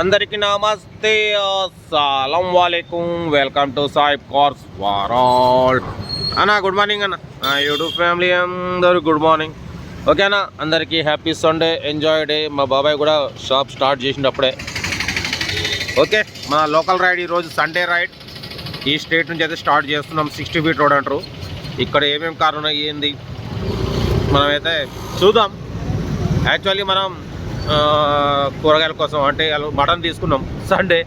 అందరికి నమస్తే అస్సలం వాలేకుం వెల్కమ్ టు సాయిబ్ కార్స్ వారాల్ అన్న గుడ్ మార్నింగ్ అన్న. యూట్యూబ్ ఫ్యామిలీ అందరూ గుడ్ మార్నింగ్. ఓకేనా అందరికీ హ్యాపీ సండే ఎంజాయ్ డే. మా బాబాయ్ కూడా షాప్ స్టార్ట్ చేసినప్పుడే ఓకే మన లోకల్ రైడ్ ఈరోజు సండే రైడ్. ఈ స్టేట్ నుంచి అయితే స్టార్ట్ చేస్తున్నాం సిక్స్టీ ఫీట్ రోడ్ అంటారు. ఇక్కడ ఏమేమి కారణం ఏంది? మనమైతే చూద్దాం. యాక్చువల్లీ మనం కూరగాయల కోసం అంటే మటన్ తీసుకున్నాం. సండే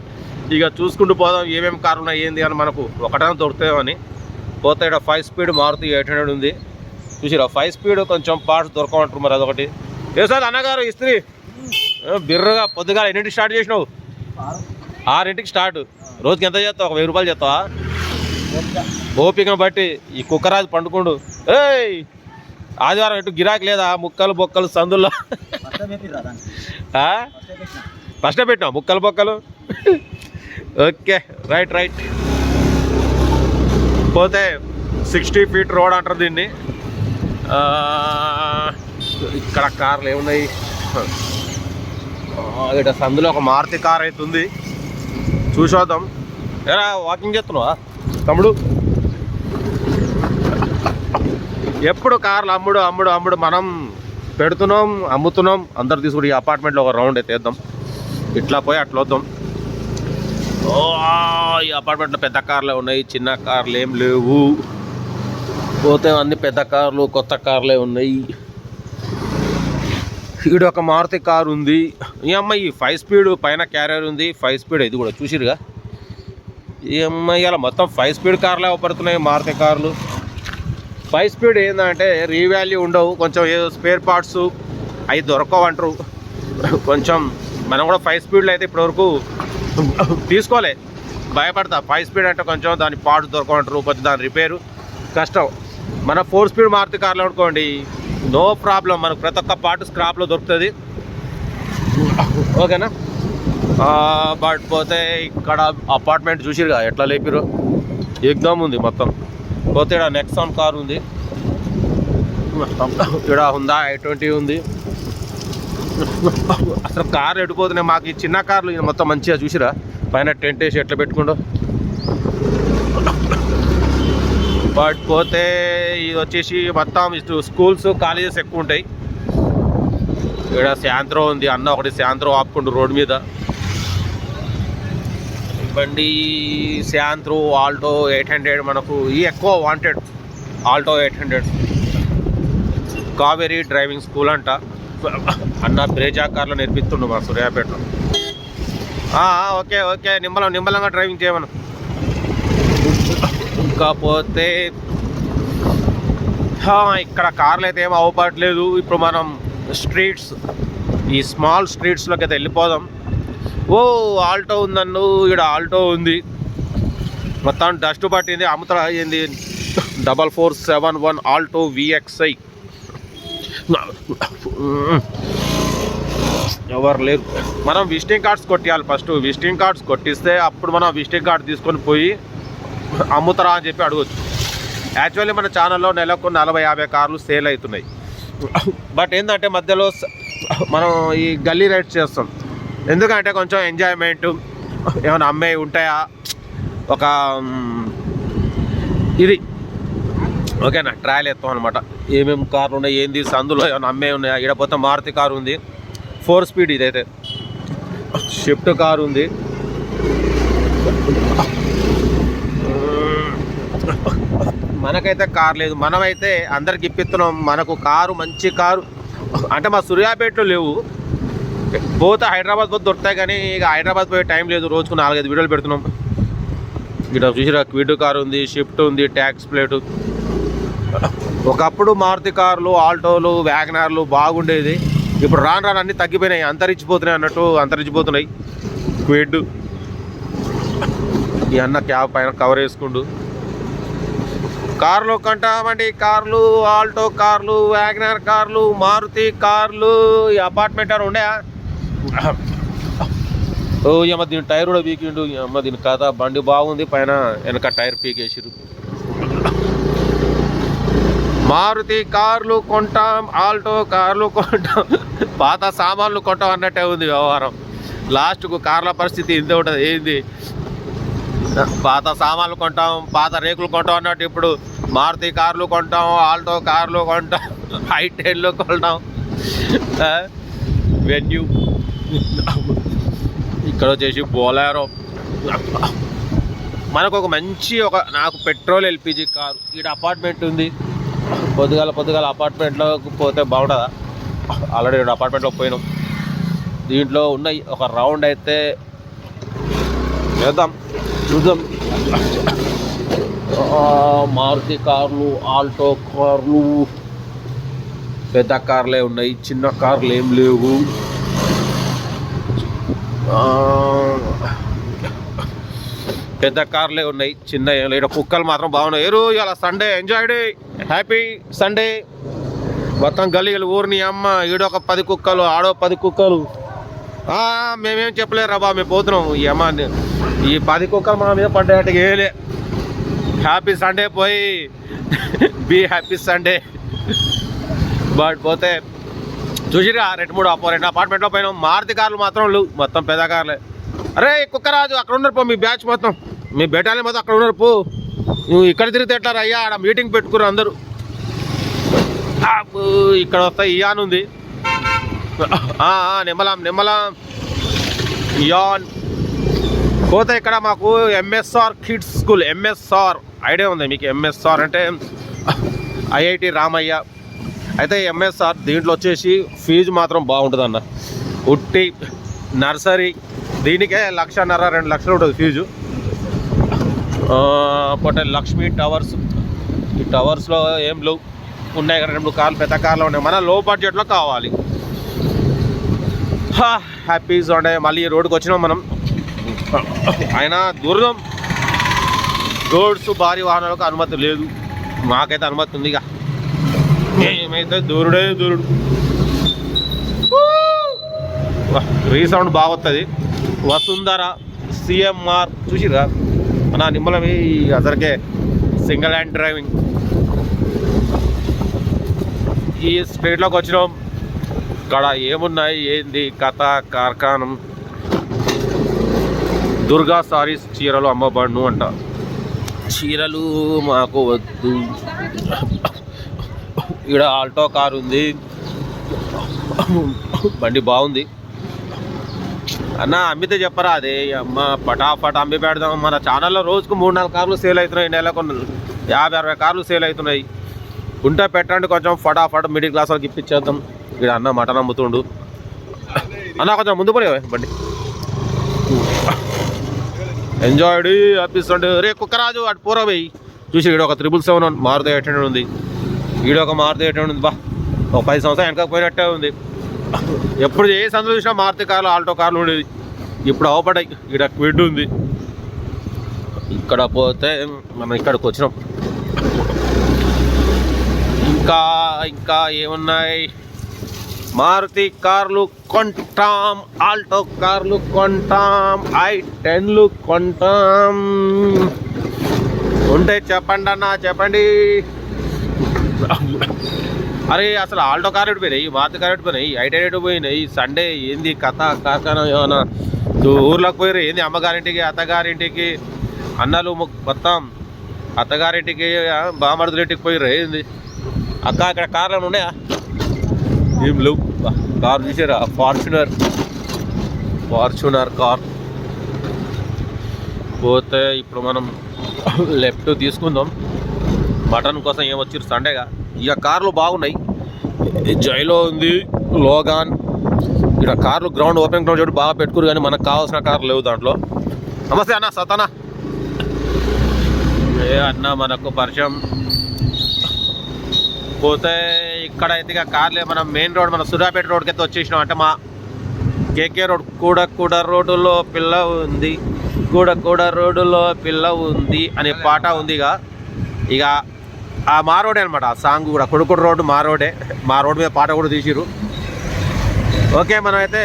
ఇక చూసుకుంటూ పోదాం ఏమేమి కారణం ఉన్నాయి ఏంది అని మనకు ఒకటైనా దొరుకుతాయని పోతే ఇక్కడ five speed Maruti eight hundred ఉంది. చూసిరా ఫైవ్ స్పీడ్ కొంచెం పార్ట్స్ దొరకమంటారు మరి అదొకటి. ఏ సార్ అన్నగారు ఇస్త్రీ. బిర్రగా పొద్దుగా ఎన్నింటికి స్టార్ట్ చేసినావు? ఆరింటికి స్టార్ట్ రోజుకి ఎంత చేస్తావు? ఒక వెయ్యి రూపాయలు చేస్తావా? ఓపికను బట్టి ఈ కుక్కరాజు పండుకుండు. ఏయ్! ఆదివారం ఎటు గిరాకీ లేదా? ముక్కలు బొక్కలు సందుల్లో. ఫస్టే పెట్టినా ముక్కలు బొక్కలు ఓకే రైట్ రైట్. పోతే సిక్స్టీ ఫీట్ రోడ్ అంటారు దీన్ని. ఇక్కడ కార్లు ఏమున్నాయి? ఇక్కడ సందులో ఒక మారుతి కార్ అవుతుంది ఉంది. ఎలా వాకింగ్ చేస్తున్నావా? తమ్ముడు? ఎప్పుడు కార్లు అమ్ముడు అమ్ముడు అమ్ముడు మనం పెడుతున్నాం అమ్ముతున్నాం. అందరు తీసుకుని ఈ అపార్ట్మెంట్లో ఒక రౌండ్ అయితే వేద్దాం. ఇట్లా పోయి అట్లా వద్దాం. ఓ ఈ అపార్ట్మెంట్లో పెద్ద కార్లే ఉన్నాయి చిన్న కార్లు ఏం లేవు. పోతే అన్ని పెద్ద కార్లు కొత్త కార్లే ఉన్నాయి. ఈడ ఒక మారుతి కారు ఉంది. ఈ అమ్మాయి ఫైవ్ స్పీడ్ పైన క్యారియర్ ఉంది. ఫైవ్ స్పీడ్ ఇది కూడా చూసిరుగా ఈ అమ్మాయి ఇలా మొత్తం ఫైవ్ స్పీడ్ కార్లే అవపడుతున్నాయి మారుతి కార్లు. ఫైవ్ స్పీడ్ ఏంటంటే రీవాల్యూ ఉండవు. కొంచెం ఏదో స్పేర్ పార్ట్స్ అవి దొరకవంటారు కొంచెం మనం కూడా ఫైవ్ స్పీడ్లో అయితే ఇప్పటివరకు తీసుకోలే. భయపడతా. ఫైవ్ స్పీడ్ అంటే కొంచెం దాని పార్ట్స్ దొరకవంటారు కొంచెం దాని రిపేరు కష్టం. మన ఫోర్ స్పీడ్ మారుతి కార్లు అనుకోండి నో ప్రాబ్లం. మనకు ప్రతి ఒక్క పార్ట్ స్క్రాప్లో దొరుకుతుంది. ఓకేనా? బట్ పోతే ఇక్కడ అపార్ట్మెంట్ చూసిరుగా ఎట్లా లేపిరు ఎగ్దాం ఉంది మొత్తం. పోతే ఇక్కడ నెక్సాన్ కార్ ఉంది. ఇక్కడ హుందా ఐ ట్వంటీ ఉంది. అసలు కార్ ఎడిపోతున్నాయి మాకు ఈ చిన్న కార్లు మొత్తం మంచిగా చూసిరా? పైన టెంట్ వేసి ఎట్లా పెట్టుకుంటూ బట్ పోతే ఇది వచ్చేసి మొత్తం ఇటు స్కూల్స్ కాలేజెస్ ఎక్కువ ఉంటాయి. ఇక్కడ శాంత్రో ఉంది. అన్న ఒకటి శాంత్రో ఆపుకుంటు రోడ్ మీద. బండి శాంత్రో ఆల్టో ఎయిట్ హండ్రెడ్ మనకు ఈ ఎక్కువ wanted Alto eight hundred Kaveri driving school అంట. అన్న బ్రేజా కార్లో నేర్పిస్తుండు మా సూర్యాపేటలో. Okay okay. నిమ్మలం నిమ్మలంగా డ్రైవింగ్ చేయమను. ఇంకాపోతే ఇక్కడ కార్లు అయితే ఏం అవపడలేదు ఇప్పుడు మనం స్ట్రీట్స్ ఈ స్మాల్ స్ట్రీట్స్లోకి అయితే వెళ్ళిపోదాం. ఓ ఆల్టో ఉందన్ను ఇక్కడ ఆల్టో ఉంది. మొత్తం డస్ట్ పట్టింది అమతల అయ్యింది double four seven one Alto VXI. ఎవరు లేరు. మనం విజిటింగ్ కార్డ్స్ కొట్టియాలి ఫస్ట్. విజిటింగ్ కార్డ్స్ కొట్టిస్తే అప్పుడు మనం విజిటింగ్ కార్డ్ తీసుకొని పోయి అమ్ముతారా అని చెప్పి అడగచ్చు. యాక్చువల్లీ మన ఛానల్లో నెలకు నలభై యాభై కార్లు సేల్ అవుతున్నాయి. బట్ ఏంటంటే మధ్యలో మనం ఈ గల్లీ రైడ్స్ చేస్తాం. ఎందుకంటే కొంచెం ఎంజాయ్మెంట్ ఏమైనా అమ్మే ఉంటాయా? ఒక ఇది. ఓకేనా? ట్రయల్ ఎత్తాం అనమాట ఏమేమి కార్లు ఉన్నాయి ఏంది సందులో ఏమైనా అమ్మే ఉన్నాయా? ఇక్కడ పోతే మారుతి కారు ఉంది. ఫోర్ స్పీడ్ ఇదైతే. షిఫ్ట్ కారు ఉంది. మనకైతే కార్ లేదు. మనమైతే అందరికి ఇప్పిస్తున్నాం. మనకు కారు మంచి కారు. అంటే మా సూర్యాపేటలో లేవు. పోతే హైదరాబాద్ పోతే దొరుకుతాయి కానీ ఇక హైదరాబాద్ పోయే టైం లేదు. రోజుకు నాలుగైదు వీడియోలు పెడుతున్నాం. ఇక్కడ చూసిరా క్విడ్ కార్ ఉంది షిఫ్ట్ ఉంది ట్యాక్స్ ప్లేట్. ఒకప్పుడు మారుతి కార్లు ఆల్టోలు వ్యాగనార్లు బాగుండేది. ఇప్పుడు రాను రాను అన్నీ తగ్గిపోయినాయి. అంతరించిపోతున్నాయి అన్నట్టు అంతరించిపోతున్నాయి. క్విడ్. ఈ అన్న క్యాబ్ పైన కవర్ వేసుకుండు. కార్లు కంటామండి. కార్లు ఆల్టో కార్లు వ్యాగనార్ కార్లు మారుతి కార్లు. ఈ అపార్ట్మెంట్ అని ఉండే ఓ అమ్మ దీని టైర్ కూడా పీకిండు. అమ్మ దీని కథ బండి బాగుంది పైన వెనక టైర్ పీకేసిరు మారుతి కార్లు కొంటాం ఆల్టో కార్లు కొంటాం పాత సామాన్లు కొంటాం అన్నట్టే ఉంది వ్యవహారం. లాస్ట్కు కార్ల పరిస్థితి ఇంత ఉంటుంది. ఏంది? పాత సామాన్లు కొంటాం పాత రేకులు కొంటాం అన్నట్టు ఇప్పుడు మారుతి కార్లు కొంటాం ఆల్టో కార్లు కొంటాం హైటెన్లు కొంటాం. వెన్యూ ఇక్కడ వచ్చేసి బోలారో. మనకు ఒక మంచి ఒక నాకు పెట్రోల్ ఎల్పిజి కారు. ఇక్కడ అపార్ట్మెంట్ ఉంది. పొద్దుగాల పొద్దుగాల అపార్ట్మెంట్లోకి పోతే బాగుంటుందా ఆల్రెడీ రెండు అపార్ట్మెంట్లో పోయినాం. దీంట్లో ఉన్నాయి. ఒక రౌండ్ అయితే వేద్దాం చూద్దాం. మారుతి కార్లు ఆల్టో కార్లు పెద్ద కార్లే ఉన్నాయి. చిన్న కార్లు ఏం లేవు. పెద్ద కార్లే ఉన్నాయి చిన్న ఏం ఈడ కుక్కలు మాత్రం బాగున్నాయి. ఏరు ఇలా Sunday enjoy day happy Sunday మొత్తం గలీలు ఊరిని అమ్మ ఈడొక పది కుక్కలు ఆడో పది కుక్కలు. మేమేం చెప్పలేరు రా మేము పోతున్నాం. ఈ అమ్మ ఈ పది కుక్కలు మా మీద పడ్డాయట ఏలే హ్యాపీ సండే పోయి. బీ హ్యాపీ సండే బట్ పోతే చూసిరా రెండు మూడు రెండు అపార్ట్మెంట్లో పోయినాం. మారుతి కార్లు మాత్రం లేవు. మొత్తం పెద్ద కార్లే. అరే కుక్కరాజు అక్కడ ఉన్నారు పో మీ బ్యాచ్ మొత్తం. మీ బెటాలి మొత్తం అక్కడ ఉన్నారు పో. నువ్వు ఇక్కడ తిరిగితే ఎట్లా అయ్యా ఆడ మీటింగ్ పెట్టుకురు అందరూ. ఇక్కడ వస్తా ఇయాన్ ఉంది. నిమ్మలాం నిమ్మలాం. ఇయాన్. పోతే ఇక్కడ మాకు MSR kids school MSR idea ఉంది మీకు ఎంఎస్ఆర్ అంటే ఐఐటి రామయ్య. అయితే ఎంఎస్ఆర్ దీంట్లో వచ్చేసి ఫీజు మాత్రం బాగుంటుందన్న. ఉట్టి నర్సరీ దీనికే లక్షన్నర రెండు లక్షలు ఉంటుంది ఫీజు. పోతే లక్ష్మీ టవర్స్. ఈ టవర్స్లో ఏం లేవు. ఉన్నాయి కదా రెండు కార్లు పెద్ద కార్లు ఉన్నాయి. మన లో బడ్జెట్లో కావాలి హ్యాపీస్ ఉండే మళ్ళీ ఈ రోడ్డుకి వచ్చినాం మనం. అయినా దూరం రోడ్స్ భారీ వాహనాలకు అనుమతి లేదు. మాకైతే అనుమతి ఉంది ఇక. ఏమైతే దూరుడే దూరుడు. రీసౌండ్ బాగొస్తుంది వసుంధర సిఎంఆర్ చూసిరా మన నిమ్మలవి ఈ అసలుకే సింగిల్ హ్యాండ్ డ్రైవింగ్. ఈ స్ట్రీట్లోకి వచ్చినాం. ఇక్కడ ఏమున్నాయి? ఏంది? కథ కార్ఖానం. దుర్గా సారీస్ చీరలు అమ్మబడును అంట. చీరలు మాకు వద్దు. ఇక్కడ ఆల్టో కార్ ఉంది. బండి బాగుంది. అన్న అమ్మితే చెప్పరా అదే? అమ్మ పటాపట్ అమ్మి పెడదాం. మన ఛానల్లో రోజుకు మూడు నాలుగు కార్లు సేల్ అవుతున్నాయి నెలకు. యాభై అరవై కార్లు సేల్ అవుతున్నాయి. ఉంటే పెట్టండి కొంచెం. ఫటాఫట్ మిడిల్ క్లాస్ వాళ్ళకి ఇప్పించేద్దాం. ఇక్కడ అన్న మటన్ అమ్ముతుండు అన్న కొంచెం ముందు పోలే బండి. ఎంజాయ్డ్ అనిపిస్తుండే రే కుక్కరాజు అటు పూర పోయి చూసి ఇక్కడ ఒక triple seven Maruti eight hundred ఉంది. ఈడ ఒక మారుతి ఎయిట్ ఉంది బా. ఒక పది సంవత్సరాలు వెనక పోయినట్టే ఉంది. ఎప్పుడు ఏ సందులో చూసినా మారుతి కార్లు ఆల్టో కార్లు ఉండేది ఇప్పుడు అవపడ్డాయి. ఈడ క్విడ్ ఉంది. ఇక్కడ పోతే మనం ఇక్కడికి వచ్చినాం. ఇంకా ఇంకా ఏమున్నాయి? మారుతి కార్లు కొంటాం ఆల్టో కార్లు కొంటాం ఐ టెన్లు కొంటాం. ఉంటే చెప్పండి అన్న చెప్పండి. అరే అసలు ఆల్టో కార్ ఎటు పోయినాయి? మారుతి కార్ పెట్టిపోయినాయి పోయినాయి? పోయినాయి? సండే ఏంది? కథ కార్ఖానా ఏమైనా ఊర్లోకి పోయారు ఏంది అమ్మగారింటికి అత్తగారింటికి? అన్నలు మొత్తం అత్తగారింటికి ఆ, బామర్దులింటికి పోయారు ఏంది? అక్క అక్కడ కార్లు ఉన్నాయా? ఏం లేవు. కార్ చూసారా? ఫార్చునర్. Fortuner car. పోతే ఇప్పుడు మనం లెఫ్ట్ తీసుకుందాం. మటన్ కోసం ఏమొచ్చారు సండేగా? ఇక కార్లు బాగున్నాయి. జైలో ఉంది లోగాన్. ఇక్కడ కార్లు గ్రౌండ్ ఓపెన్ గ్రౌండ్ చోటు బాగా పెట్టుకురు కానీ మనకు కావాల్సిన కార్లు లేవు దాంట్లో. నమస్తే అన్న సతనా? ఏ అన్న మనకు పరిచయం. పోతే ఇక్కడ అయితే ఇక కార్లే మనం మెయిన్ రోడ్ మన సుధాపేట రోడ్కి అయితే వచ్చేసినాం. అంటే మా కేకే రోడ్ కూడా కూడా రోడ్డులో పిల్ల ఉంది. కూడా కూడ రోడ్డులో పిల్ల ఉంది అనే పాట ఉంది ఇక ఇక ఆ మారోడే అనమాట ఆ సాంగ్ కూడా కొడుకుడు రోడ్డు మారోడే. మా రోడ్డు మీద పాట కూడా తీసిరు ఓకే మనం అయితే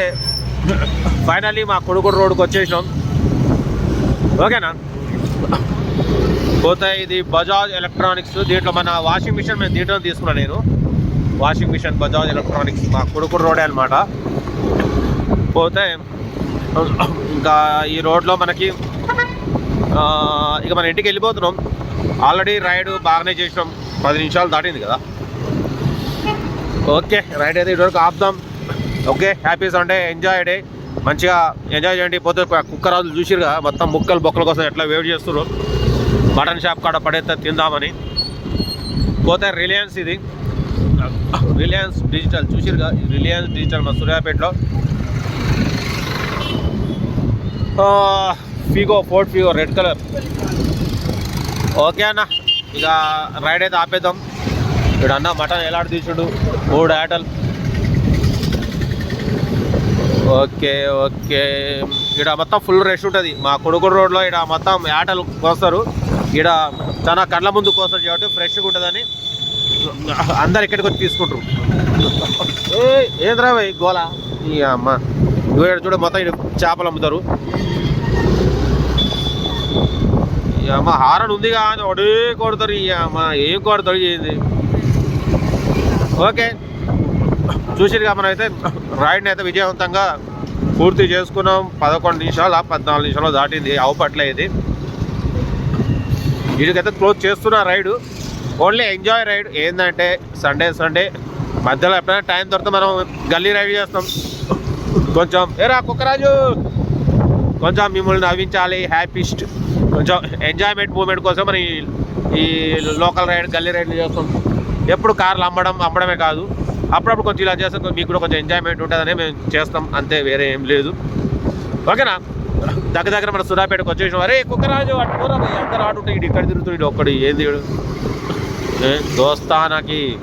ఫైనల్లీ మా కొడుకుడు రోడ్డుకి వచ్చేసినాం. ఓకేనా? పోతే ఇది బజాజ్ ఎలక్ట్రానిక్స్ దీంట్లో మన వాషింగ్ మిషన్ మేము దీంట్లో తీసుకున్నాను నేను. వాషింగ్ మిషన్ బజాజ్ ఎలక్ట్రానిక్స్ మా కొడుకుడు రోడే అనమాట పోతే ఇంకా ఈ రోడ్లో మనకి ఇక మన ఇంటికి వెళ్ళిపోతున్నాం. ఆల్రెడీ రైడ్ బాగానే చేసినాం. పది నిమిషాలు దాటింది కదా. ఓకే రైడ్ అయితే ఇటువరకు ఆపుదాం. Okay happy Sunday enjoy day. మంచిగా ఎంజాయ్ చేయండి. పోతే కుక్క చూసిరు చూసిరుగా మొత్తం ముక్కలు బొక్కల కోసం ఎట్లా వెయిట్ చేస్తున్నారు మటన్ షాప్ కాడ పడేస్తే తిందామని. పోతే రిలయన్స్ ఇది. రిలయన్స్ డిజిటల్ చూసిరుగా రిలయన్స్ డిజిటల్ మా సూర్యాపేటలో. Figo Ford Figo red colour okay అన్న. ఇక రైడ్ అయితే ఆపేద్దాం. ఇక్కడ అన్న మటన్ ఎలాంటి తీసుడు? మూడు ఆటలు. Okay okay. ఇక్కడ మొత్తం ఫుల్ రష్ ఉంటుంది. మా కొడుకుడు రోడ్లో ఇక్కడ మొత్తం ఆటలు కోస్తారు. ఇక్కడ చాలా కళ్ళ ముందు కోస్తారు కాబట్టి ఫ్రెష్గా ఉంటుందని అందరు ఇక్కడికి వచ్చి తీసుకుంటారు. ఏంద్రా భయ్ గోలా? ఈ అమ్మ. ఇక్కడ చూడ మొత్తం ఇక్కడ చేపలు అమ్ముతారు. అమ్మ హారన్ ఉంది కానీ ఒకటే కొడతారు అమ్మ. ఏం కొడతారు ఏంది? ఓకే. చూసిరుగా మనం అయితే రైడ్ని అయితే విజయవంతంగా పూర్తి చేసుకున్నాం. పదకొండు నిమిషాలు పద్నాలుగు నిమిషాలు దాటింది. అవపట్లేదు ఇది. వీడికైతే క్లోజ్ చేస్తున్నా రైడ్ ఓన్లీ ఎంజాయ్ రైడ్ ఏంటంటే సండే సండే. మధ్యలో ఎప్పుడైనా టైం దొరికితే మనం గల్లీ రైడ్ చేస్తాం. కొంచెం ఏరా కుక్కరాజు! కొంచెం మిమ్మల్ని నవ్వించాలి. హ్యాపీస్ట్. కొంచెం ఎంజాయ్మెంట్ మూమెంట్ కోసం మనం ఈ- ఈ లోకల్ రైడ్ గల్లీ రైడ్లు చేస్తాం. ఎప్పుడు కార్లు అమ్మడం అమ్మడమే కాదు. అప్పుడప్పుడు కొంచెం ఇలా చేస్తాం మీకు కూడా కొంచెం ఎంజాయ్మెంట్ ఉంటుందని మేము చేస్తాం. అంతే వేరే ఏం లేదు. ఓకేనా? దగ్గర దగ్గర మన సురాపేటకు వచ్చేసిన. అరే కుక్కరాజు అటు పోరా భయ్, అందరు ఆడుంటే ఇటు ఇక్కడ తిరుగుతుంది ఒక్కడు ఏంది దోస్తానాకి.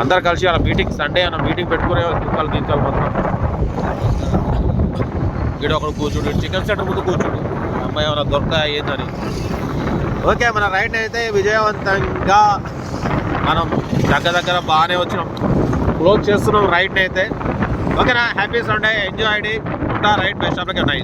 అందరు కలిసి అలా మీటింగ్ సండే అన్న మీటింగ్ పెట్టుకునే కుక్కలు గీక్కలు మొత్తం ఇక్కడ ఒకడు కూర్చుంటు చికెన్ సెంటర్ ముందు కూర్చుంటు అమ్మాయి ఏమైనా దొరక ఏందని. ఓకే మన రైడ్ అయితే విజయవంతంగా మనం దగ్గర దగ్గర బాగానే వచ్చినాం. క్లోజ్ చేస్తున్నాం రైడ్ని అయితే. ఓకేనా? Happy Sunday enjoy day. ఉంటా రైడ్ బెస్ట్ ఆఫ్ ఉన్నాయి